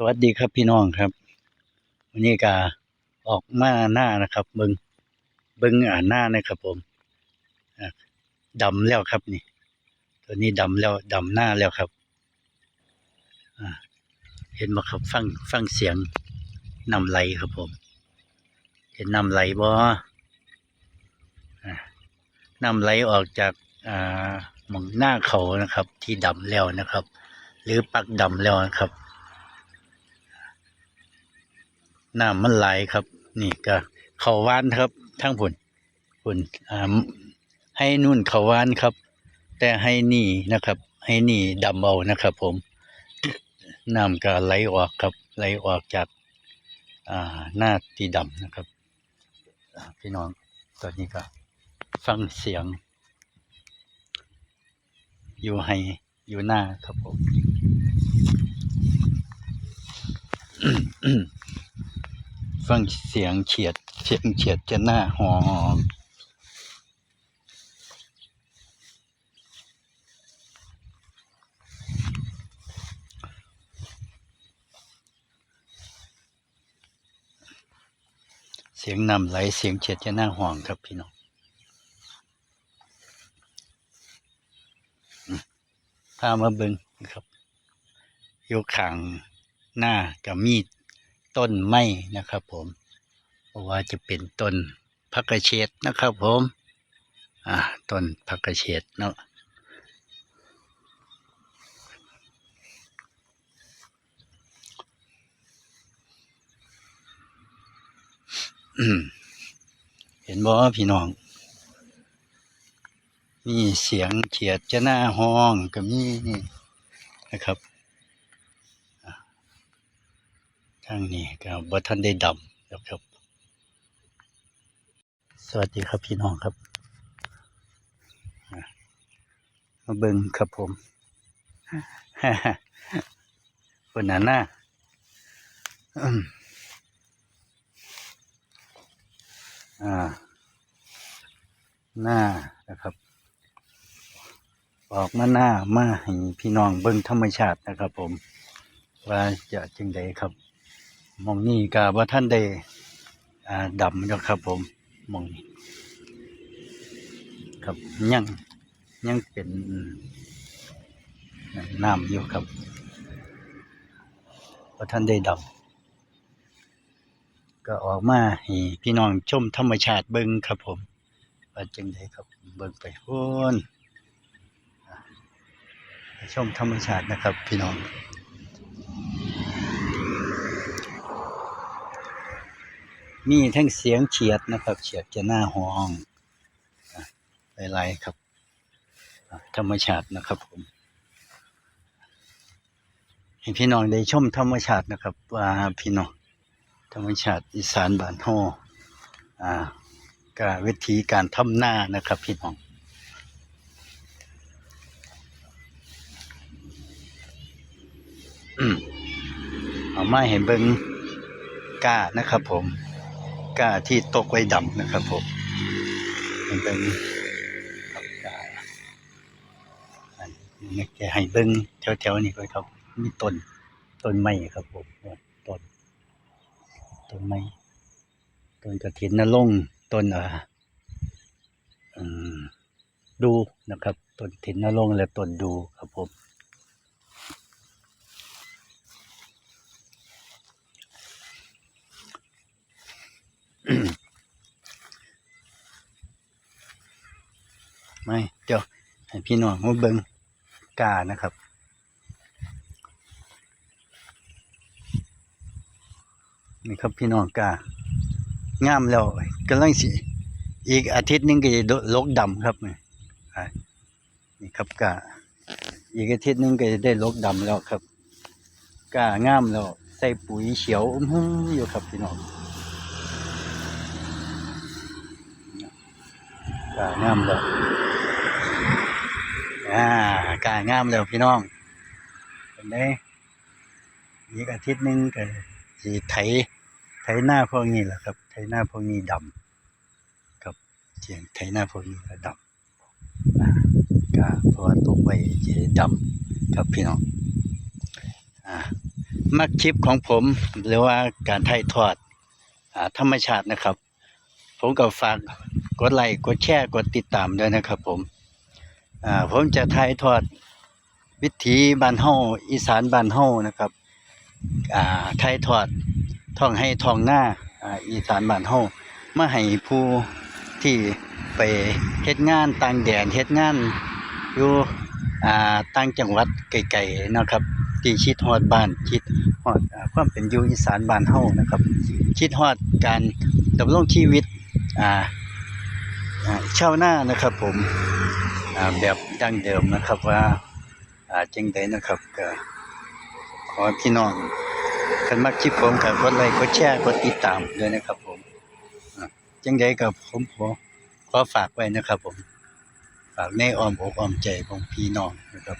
สวัสดีครับพี่น้องครับวันนี้ก็ออกมาหน้านะครับ เบิงเบิงอ่าหน้านะครับผมอะดำแล้วครับนี่ ตัวนี้ดำแล้วดำหน้าแล้วครับเห็นบ่ครับฟังฟังเสียงน้ำไหลครับผม เห็นน้ำไหลบ่อะน้ำไหลออกจากอ่าหมองหน้าเขานะครับ ที่ดำแล้วนะครับ หรือปักดำแล้วนะครับ น้ำมันไหลครับ นี่ก็เขาวานครับทั้งผุนผุนให้นุ่นเขาวานครับ แต่ให้นี่นะครับ ให้นี่ดำเอานะครับ ผมน้ำก็ไหลออกครับ ไหลออกจากอ่าหน้าที่ดำนะครับพี่น้องตอนนี้ก็ ฟังเสียง อยู่ให้อยู่หน้าครับผม ฟังเสียงเฉียด เสียงเฉียดจะหน้าหอมเสียงนำไหลเสียงเฉียดจะหน้าห่วงครับพี่น้องอืมพามาเบิงครับยู่ข้างหน้ากับมีด ต้นไม้นะครับ ผมเพราะว่าจะเป็นต้นพักกระเฉดนะครับ ผม อ่าต้นพักกระเฉดเนาะเห็นบ่พี่น้องมีเสียงเฉียดจะหน้าห้องก็มีนี่นะครับ ทางนี้ก็บ่ทันได้ดำแล้วครับ สวัสดีครับพี่น้องครับ มาเบิ่งครับผมคนนั้นน่ะอ่า หน้านะครับ ออกมาหน้ามาให้พี่น้องเบิ่งธรรมชาตินะครับผม ว่าจะจึงใดครับ มองนี้ก็ว่าท่านได้ดำแล้วครับ ผมมองนี้ครับยังยังเป็นน้ำอยู่ครับว่าท่านได้ดำก็ออกมาให้พี่น้องชมธรรมชาติเบิ่งครับผมว่าจึงใดครับเบิ่งไปโพ้นชมธรรมชาตินะครับ พี่น้อง มีทั้งเสียงเฉียดนะครับ เฉียดจะหน้าห้องอะหลายๆครับ ธรรมชาตินะครับผมให้พี่น้องได้ชมธรรมชาตินะครับว่าพี่น้องธรรมชาติอีสานบ้านโฮอ่าก็วิธีการทำหน้านะครับพี่น้องอืมเอามาเห็นเบิงก้านะครับผม ก้าที่ตกไว้ดำนะครับผมมันเป็นครับกล้าอันนี้แกให้เบิ้งแถวๆนี้ก็ครับ มีต้นต้นไม้ครับผมต้นต้นไม้ต้นกระถินนรงต้นอ่าอืมดูนะครับต้นถินนรงและต้นดูครับผม ไม่เดี๋ยวให้พี่น้องมาเบิงกานะครับนี่ครับพี่น้องกางามแล้วกำลังสิอีกอาทิตย์หนึงก็จะลกดำครับนี่นี่ครับกาอีกอาทิตย์หนึงก็จะได้ลกดำแล้วครับกางามแล้วใส่ปุ๋ยเขียวอุ้มอยู่ครับพี่น้อง กางามแล้วอ่ากางามแล้วพี่น้องเป็นไงอีกอาทิตย์นึงก็สีไถไถหน้าพวกนี้แหละครับ ไถหน้าพวกนี้ดำครับเสียงไถหน้าพวกนี้ก็ดำอ่ากาเพราะว่าตกไว้จะดำครับพี่น้องอ่ามักคลิปของผมหรือว่าการถ่ายทอดอ่าธรรมชาตินะครับ ผมก็ฝากกดไลค์กดแชร์กดติดตามด้วยนะครับ ผมอ่าผมจะถ่ายทอดวิถีบ้านเฮาอีสานบ้านเฮานะครับอ่าถ่ายทอดท่องให้ท่องหน้าอ่าอีสานบ้านเฮามาให้ผู้ที่ไปเฮ็ดงานต่างแดนเฮ็ดงานอยู่อ่าต่างจังหวัดไกลๆนะครับที่คิดฮอดบ้านคิดฮอดความเป็นอยู่อีสานบ้านเฮานะครับคิดฮอดการดำรงชีวิต อ่าอ่าชาวนานะครับผมแบบดั้งเดิมนะครับว่าอ่าจังไดนะครับก็ขอพี่น้องคันมักคลิปผมก็กดไลค์กดแชร์กดติดตามด้วยนะครับผมจังไดก็ผมขอขอฝากไว้นะครับผมฝากในอ้อมอกอ้อมใจของพี่น้องนะครับ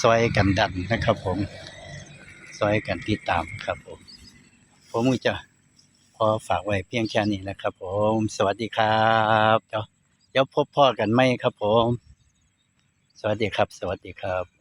ซอยกันดันนะครับผมซอยกันติดตามครับผม ผมจะ พอฝากไว้เพียงแค่นี้นะครับ ผม สวัสดีครับเดี๋ยวเดี๋ยวพบพ่อกันไหมครับ ผม สวัสดีครับ สวัสดีครับ